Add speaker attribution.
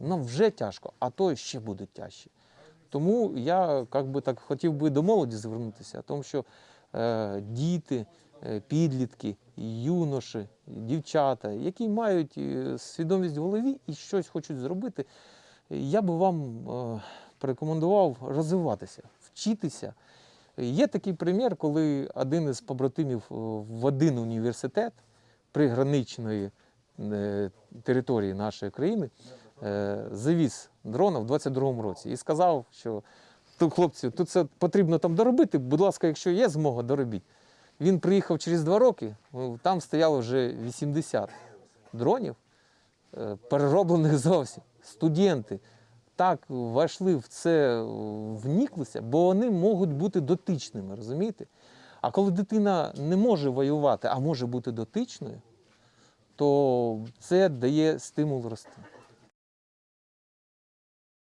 Speaker 1: Нам вже тяжко, а то ще буде тяжче. Тому я як би так хотів би до молоді звернутися, тому що е, діти, е, підлітки, юноші, дівчата, які мають е, свідомість в голові і щось хочуть зробити, я би вам е, порекомендував розвиватися, вчитися. Є такий примір, коли один із побратимів е, в один університет приграничної е, території нашої країни завіз дрона в 22-му році і сказав, що «Ту, хлопці, тут це потрібно там доробити. Будь ласка, якщо є змога, доробіть. Він приїхав через два роки, е, там стояло вже 80 дронів, е, перероблених зовсім. Студенти так війшли в це, е, вніклися, бо вони можуть бути дотичними, розумієте? А коли дитина не може воювати, а може бути дотичною, то це дає стимул рости.